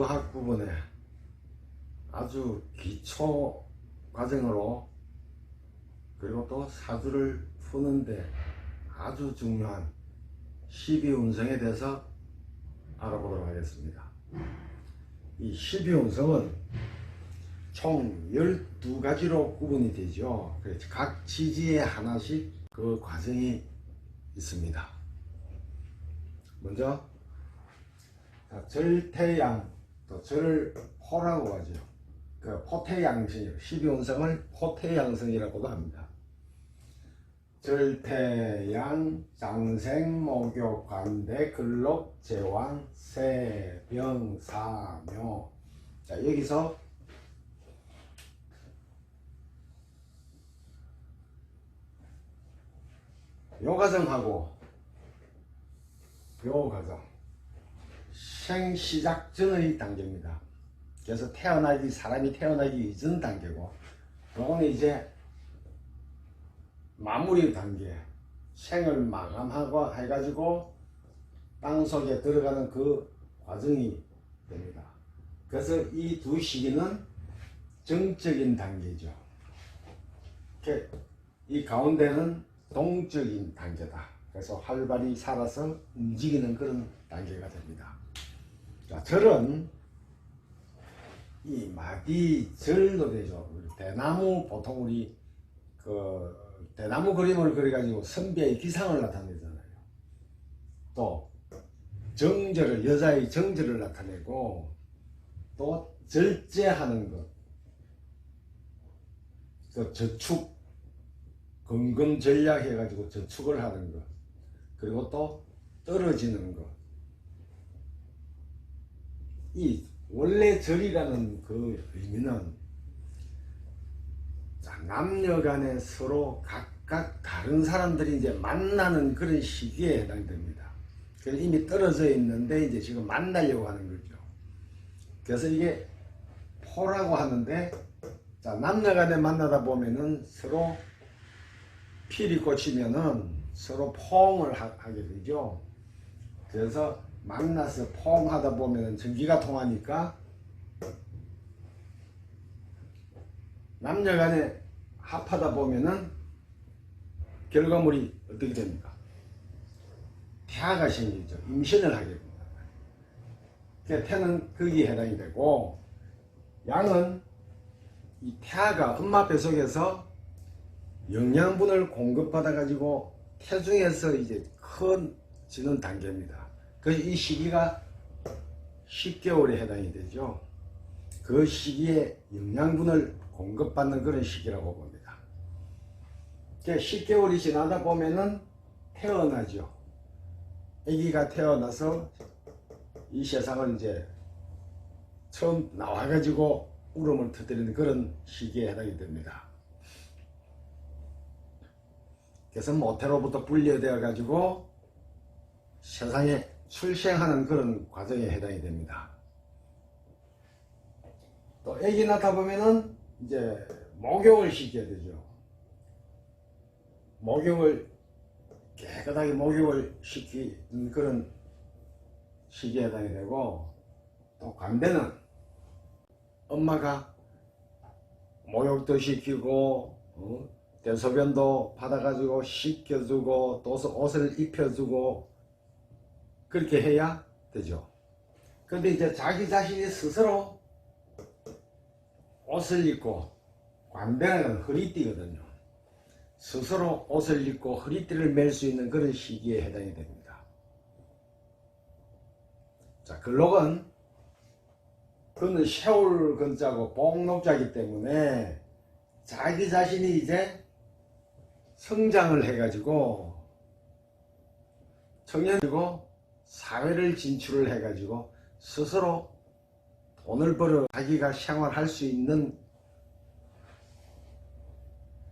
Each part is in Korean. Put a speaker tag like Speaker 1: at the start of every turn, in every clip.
Speaker 1: 사주학 부분에 아주 기초 과정으로 그리고 또 사주를 푸는데 아주 중요한 12운성에 대해서 알아보도록 하겠습니다. 이 12운성은 총 12가지로 구분이 되죠. 그래서 각 지지에 하나씩 그 과정이 있습니다. 먼저 자, 절태양 또 절호라고 하죠. 그 포태양성 12운성을 포태양성이라고도 합니다. 절태양, 장생, 목욕, 관대, 근록, 제왕, 세, 병, 사, 묘. 자, 여기서 요 과정하고 요 과정 생 시작 전의 단계입니다. 그래서 태어나기 사람이 태어나기 이전 단계고 요거는 이제 마무리 단계 생을 마감하고 해가지고 땅 속에 들어가는 그 과정이 됩니다. 그래서 이 두 시기는 정적인 단계죠. 이 가운데는 동적인 단계다. 그래서 활발히 살아서 움직이는 그런 단계가 됩니다. 자, 절은 이 마디절도 되죠. 대나무 보통 우리 그 대나무 그림을 그려가지고 선비의 기상을 나타내잖아요. 또 정절을 여자의 정절을 나타내고 또 절제하는 것, 그 저축 건금 전략 해가지고 저축을 하는 것, 그리고 또 떨어지는 것. 이 원래 절이라는 그 의미는 자, 남녀 간에 서로 각각 다른 사람들이 이제 만나는 그런 시기에 해당됩니다. 그래서 이미 떨어져 있는데 이제 지금 만나려고 하는 거죠. 그래서 이게 포라고 하는데 자, 남녀 간에 만나다 보면은 서로 필이 꽂히면은 서로 포옹을 하, 게 되죠. 그래서 만나서 포옹하다 보면은 전기가 통하니까 남녀 간에 합하다 보면은 결과물이 어떻게 됩니까? 태아가 생기죠. 임신을 하게 됩니다. 그 태는 거기에 해당이 되고 양은 이 태아가 엄마 뱃속에서 영양분을 공급받아 가지고 태중에서 이제 커지는 단계입니다. 그래서 이 시기가 10개월에 해당이 되죠. 그 시기에 영양분을 공급받는 그런 시기라고 봅니다. 10개월이 지나다 보면은 태어나죠. 아기가 태어나서 이 세상을 이제 처음 나와가지고 울음을 터뜨리는 그런 시기에 해당이 됩니다. 그래서 모태로부터 분리되어 가지고 세상에 출생하는 그런 과정에 해당이 됩니다. 또 아기 낳다 보면은 이제 목욕을 시켜야 되죠. 목욕을 깨끗하게 목욕을 시키는 그런 시기에 해당이 되고 또 관대는 엄마가 목욕도 시키고 어? 대소변도 받아가지고 씻겨주고 또 옷을 입혀주고 그렇게 해야 되죠. 근데 이제 자기 자신이 스스로 옷을 입고 관대는 허리띠거든요. 스스로 옷을 입고 허리띠를 멜수 있는 그런 시기에 해당이 됩니다. 자, 글록은 그는 세월 근자고 복록자기 때문에 자기 자신이 이제 성장을 해가지고 청년이고 사회를 진출을 해가지고 스스로 돈을 벌어 자기가 생활할 수 있는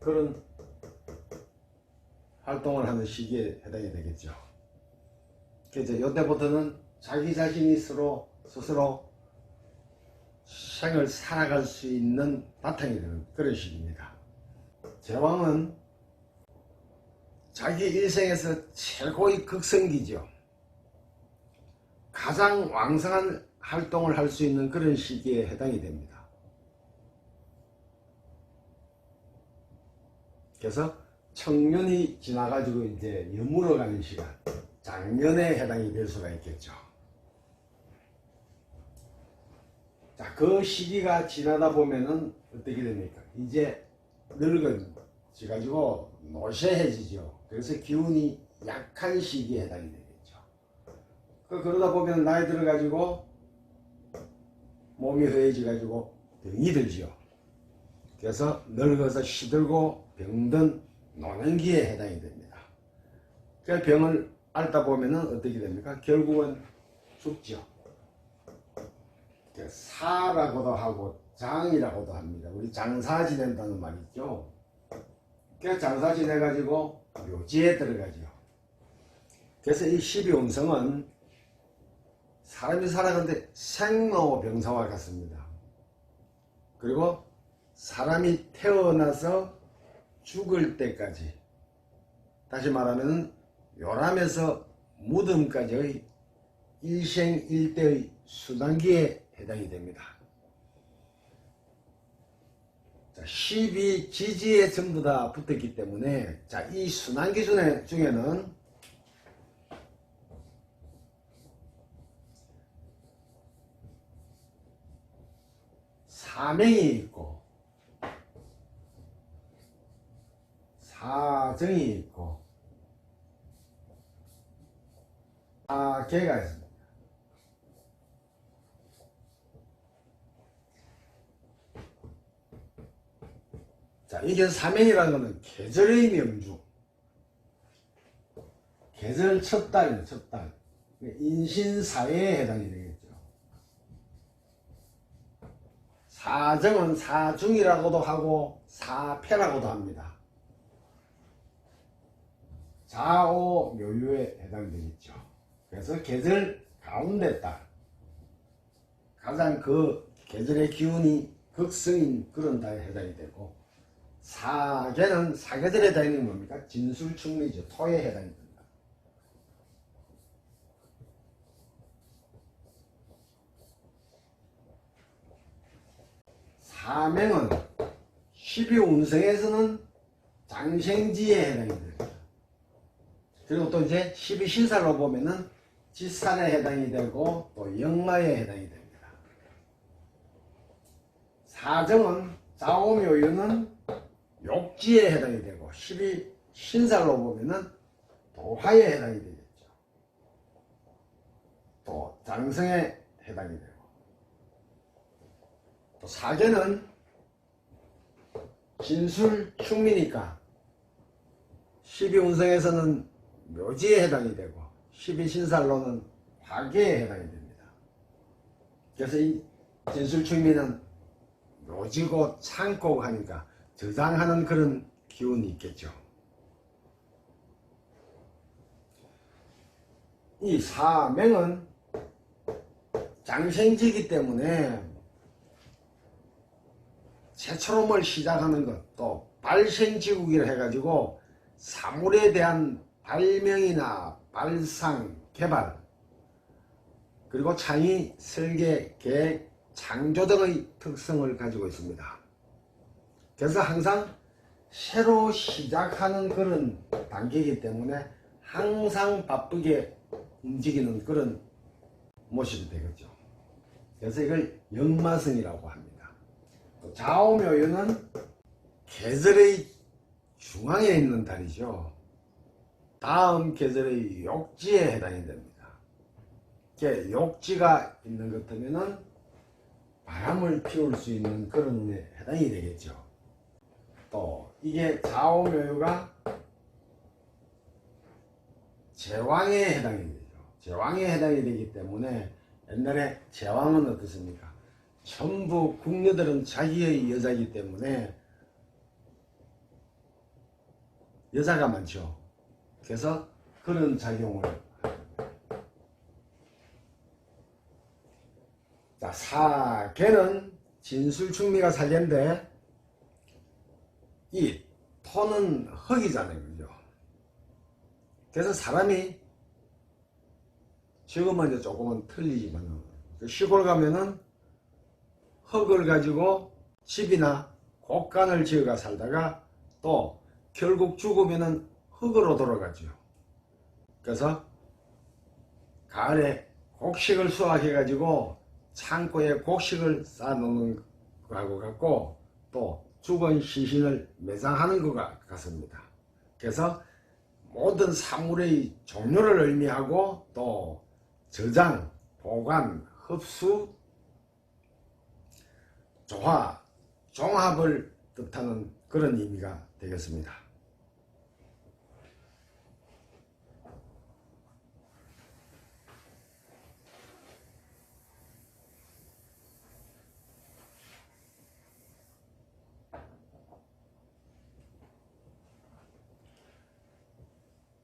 Speaker 1: 그런 활동을 하는 시기에 해당이 되겠죠. 그래서 이때부터는 자기 자신이 스스로 스스로 생을 살아갈 수 있는 바탕이 되는 그런 시기입니다. 제왕은 자기 일생에서 최고의 극성기죠. 가장 왕성한 활동을 할 수 있는 그런 시기에 해당이 됩니다. 그래서 청년이 지나가지고 이제 여물어 가는 시간, 장년에 해당이 될 수가 있겠죠. 자, 그 시기가 지나다 보면은 어떻게 됩니까? 이제 늙어지 가지고 노쇠해지죠. 그래서 기운이 약한 시기에 해당이 되겠죠. 그 그러다 보면 나이 들어 가지고 몸이 허해져 가지고 병이 들지요. 그래서 늙어서 시들고 병든 노년기에 해당이 됩니다. 그 병을 앓다 보면은 어떻게 됩니까? 결국은 죽죠. 그 사라고도 하고 장이라고도 합니다. 우리 장사 지낸다는 말 있죠. 그 장사 지내가지고 묘지에 들어가죠. 그래서 이 12운성은 사람이 살아가는데 생로병사와 같습니다. 그리고 사람이 태어나서 죽을 때까지 다시 말하면 요람에서 무덤까지의 일생일대의 수단기에 해당이 됩니다. 자, 12지지에 전부 다 붙었기 때문에 자, 이 순환기 중에, 중에는 사명이 있고 사정이 있고 사계가 있습니다. 자, 이게 사명이라는 것은 계절의 명주. 계절 첫 달이에요, 첫 달. 인신사회에 해당이 되겠죠. 사정은 사중이라고도 하고 사패라고도 합니다. 좌오 묘유에 해당되겠죠. 그래서 계절 가운데 달. 가장 그 계절의 기운이 극성인 그런 달에 해당이 되고 사계는 사계절에 해당이 뭡니까? 진술충리죠. 토에 해당이 됩니다. 사명은 12운성에서는 장생지에 해당이 됩니다. 그리고 또 이제 12신살로 보면은 지산에 해당이 되고 또 영마에 해당이 됩니다. 사정은 자오묘유는 욕지에 해당이 되고 12신살로 보면은 도화에 해당이 되겠죠. 또 장성에 해당이 또 사계는 진술 충미니까 12운성에서는 묘지에 해당이 되고 12신살로는 화계에 해당이 됩니다. 그래서 이 진술 충미는 묘지고 창고 하니까 저장하는 그런 기운이 있겠죠. 이 사명은 장생지기 때문에 새처럼을 시작하는 것, 또 발생지국이라 해가지고 사물에 대한 발명이나 발상, 개발, 그리고 창의, 설계, 계획, 창조 등의 특성을 가지고 있습니다. 그래서 항상 새로 시작하는 그런 단계이기 때문에 항상 바쁘게 움직이는 그런 모습이 되겠죠. 그래서 이걸 역마성이라고 합니다. 또 좌오묘유는 계절의 중앙에 있는 달이죠. 다음 계절의 욕지에 해당이 됩니다. 이렇게 욕지가 있는 것 같으면은 바람을 피울 수 있는 그런 데 해당이 되겠죠. 또 이게 좌오묘유가 제왕에 해당이 되죠. 제왕에 해당이 되기 때문에 옛날에 제왕은 어떻습니까? 전부 궁녀들은 자기의 여자이기 때문에 여자가 많죠. 그래서 그런 작용을. 자, 사계는 진술충미가 살인데 이 토는 흙이잖아요. 그죠? 그래서 사람이 지금은 이제 조금은 틀리지만 시골 가면은 흙을 가지고 집이나 곡간을 지어가 살다가 또 결국 죽으면은 흙으로 돌아가죠. 그래서 가을에 곡식을 수확해 가지고 창고에 곡식을 쌓아놓는 거하고 같고 또 죽은 시신을 매장하는 것과 같습니다. 그래서 모든 사물의 종류를 의미하고 또 저장, 보관, 흡수, 조화, 종합을 뜻하는 그런 의미가 되겠습니다.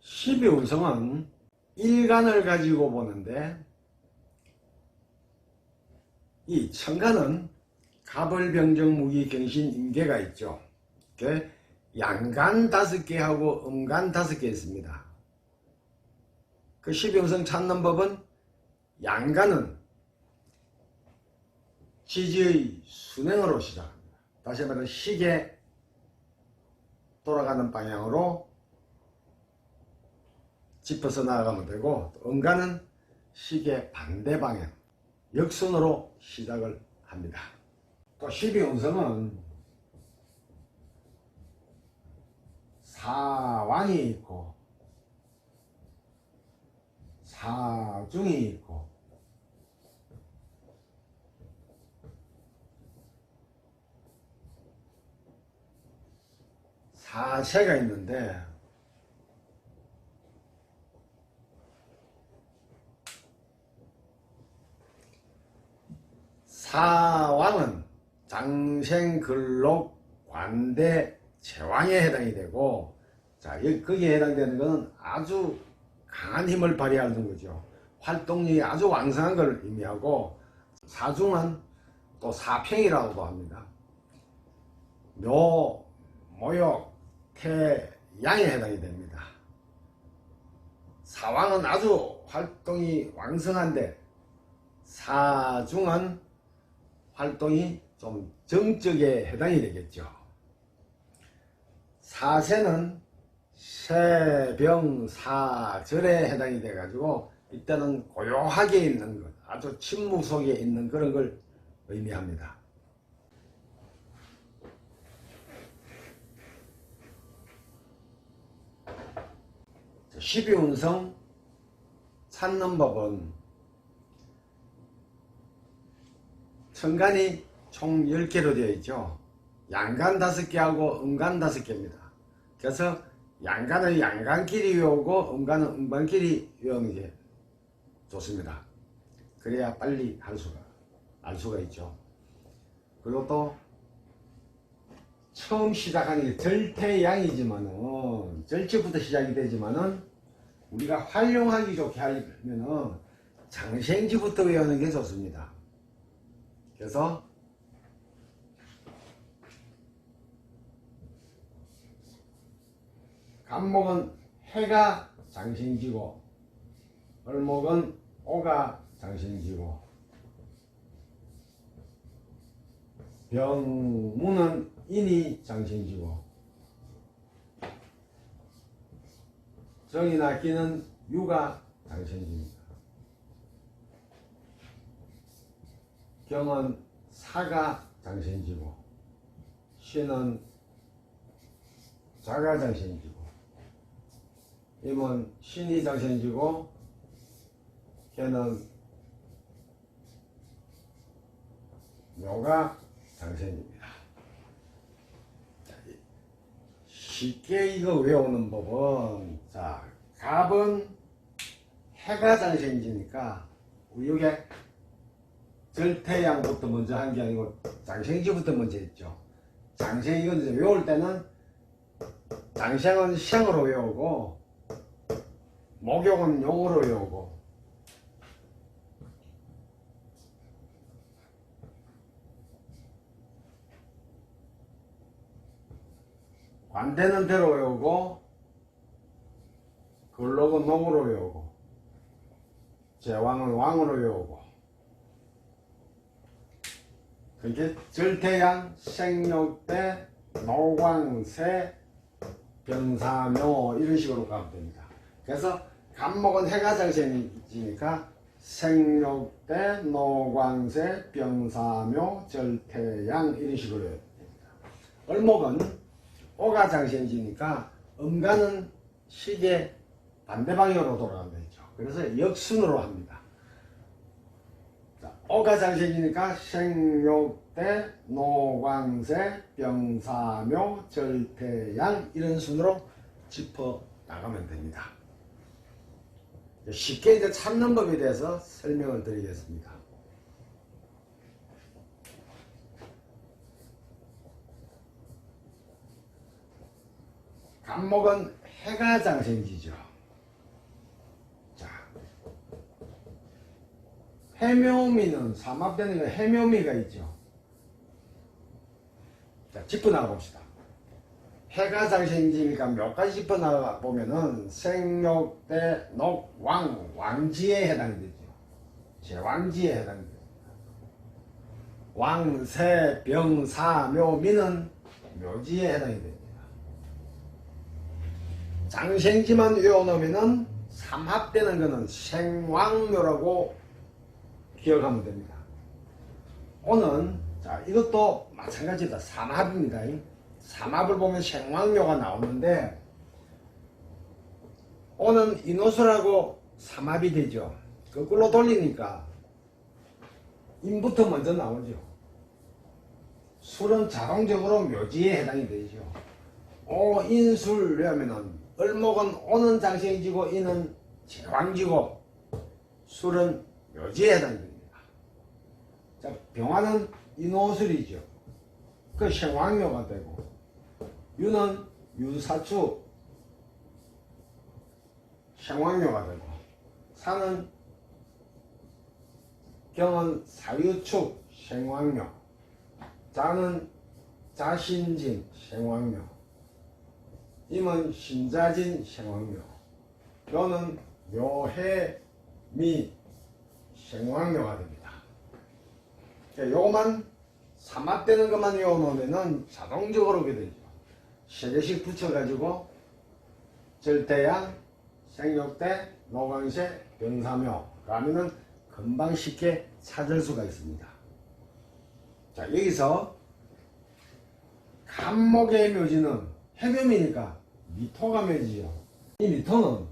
Speaker 1: 십이운성은 일간을 가지고 보는데 이 천간은 가벌병정 무기 경신 임계가 있죠. 그 양간 다섯 개하고 음간 다섯 개 있습니다. 그 십용성 찾는 법은 양간은 지지의 순행으로 시작합니다. 다시 말해 시계 돌아가는 방향으로 짚어서 나아가면 되고 음간은 시계 반대 방향 역순으로 시작을 합니다. 또 12운성은 사왕이 있고 사중이 있고 사세가 있는데 사왕은 장생근록 관대 제왕에 해당이 되고 자 거기에 해당되는 것은 아주 강한 힘을 발휘하는 거죠. 활동력이 아주 왕성한 걸 의미하고 사중은 또 사평이라고도 합니다. 묘, 모욕, 태, 양에 해당이 됩니다. 사왕은 아주 활동이 왕성한데 사중은 활동이 좀 정적에 해당이 되겠죠. 사세는 세병사절에 해당이 돼가지고 이때는 고요하게 있는 것, 아주 침묵 속에 있는 그런 걸 의미합니다. 십이운성 찾는 법은 천간이 총 10개로 되어 있죠. 양간 5개하고 음간 5개입니다. 그래서 양간은 양간끼리 외우고 음간은 음간끼리 외우는 게 좋습니다. 그래야 빨리 할 수가, 알 수가 있죠. 그리고 또 처음 시작하는 게 절태양이지만은 절체부터 시작이 되지만은 우리가 활용하기 좋게 하려면은 장생지부터 외우는 게 좋습니다. 그래서 간목은 해가 장신지고 을목은 오가 장신지고. 병무는 인이 장신지고. 정이나 기는 유가 장신지입니다. 경은 사가 장신지고 신은 자가 장신지고 임은 신이 장신지고 걔는 묘가 장신입니다. 쉽게 이거 외우는 법은 자 갑은 해가 장신지니까 이게 절태양부터 먼저 한 게 아니고 장생지부터 먼저 했죠. 장생 이건 이제 외울 때는 장생은 시으로 외우고 목욕은 용으로 외우고 관대는 대로 외우고 근록은 농으로 외우고 제왕을 왕으로 외우고 그게 절대양 생육대 노광세 병사묘 이런 식으로 가면 됩니다. 그래서 간목은 해가 장생이니까 생육대 노광세 병사묘 절태양 이런 식으로 해야 됩니다. 을목은 오가 장생이니까 음가는 시계 반대 방향으로 돌아가면 되죠. 그래서 역순으로 합니다. 자, 오가 장생이니까 생육대, 노광세, 병사묘, 절태양 이런 순으로 짚어 나가면 됩니다. 쉽게 이제 찾는 법에 대해서 설명을 드리겠습니다. 간목은 해가 장생지죠. 자, 해묘미는 삼합되는 거 해묘미가 있죠. 자, 짚어나가 봅시다. 해가 장생지니까 몇 가지 짚어나가 보면은 생육대 녹왕 왕지에 해당이 되죠. 제왕지에 해당이 됩니다. 왕세 병사 묘미는 묘지에 해당이 됩니다. 장생지만 외워놓으면은 삼합되는 거는 생왕묘라고 기억하면 됩니다. 오는 자 이것도 마찬가지다. 삼합입니다. 삼합을 보면 생왕묘가 나오는데 오는 인호수라고 삼합이 되죠. 거꾸로 돌리니까 인부터 먼저 나오죠. 술은 자동적으로 묘지에 해당이 되죠. 오 인술 이러면은 을목은 오는 장생지고 이는 제왕지고 술은 묘지에 해당됩니다. 자 병화는 인호술이죠. 그 생왕묘가 되고 유는 유사추 생왕묘가 되고 사는 경은 사유축 생왕묘 자는 자신진 생왕묘 임은 신자진 생왕묘 묘는 묘해미 생왕묘가 됩니다. 요것만 삼합되는 것만 외워놓으면 자동적으로 오게 되죠. 세 개씩 붙여가지고 절대양, 생육대, 노광세, 병사묘 라면은 금방 쉽게 찾을 수가 있습니다. 자 여기서 간목의 묘지는 해묘미니까 미토가 묘지죠. 이 미토는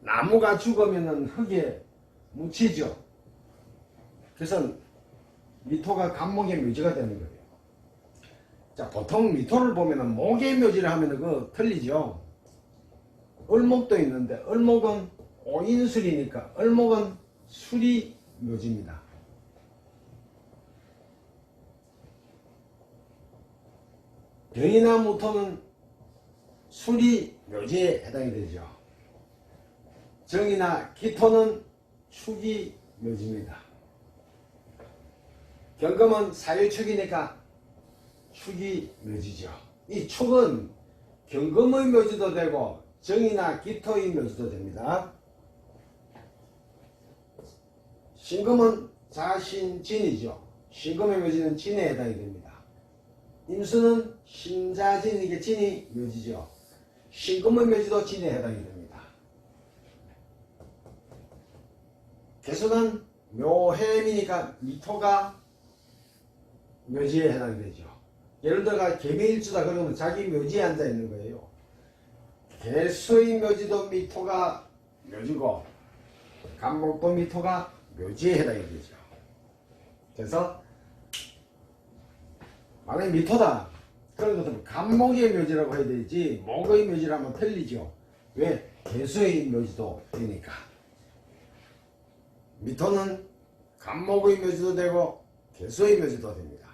Speaker 1: 나무가 죽으면은 흙에 묻히죠. 그래서 미토가 간목의 묘지가 되는 거예요. 자, 보통 미토를 보면은 목의 묘지를 하면은 그 틀리죠. 을목도 있는데 을목은 오인술이니까 을목은 술이 묘지입니다. 병이나 무토는 술이 묘지에 해당이 되죠. 정이나 기토는 축이 묘지입니다. 경금은 사유축이니까 축이 묘지죠. 이 축은 경금의 묘지도 되고 정이나 기토의 묘지도 됩니다. 신금은 자신진이죠. 신금의 묘지는 진에 해당이 됩니다. 임수는 신자진 이게 진이 묘지죠. 신금의 묘지도 진에 해당이 됩니다. 개수는 묘해미니까 미토가 묘지에 해당이 되죠. 예를 들어가 개미일주다 그러면 자기 묘지에 앉아 있는 거예요. 개수의 묘지도 미토가 묘지고 간목도 미토가 묘지에 해당이 되죠. 그래서 만약에 미토다 그런 것들은 간목의 묘지라고 해야 되지 목의 묘지라면 틀리죠. 왜? 개수의 묘지도 되니까. 미토는 간목의 묘지도 되고 개수의 묘지도 됩니다.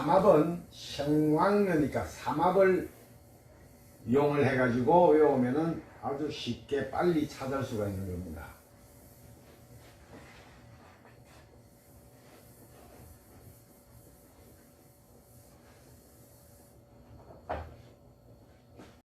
Speaker 1: 삼합은 생왕묘니까 삼합을 이용을 해가지고 외우면은 아주 쉽게 빨리 찾을 수가 있는 겁니다.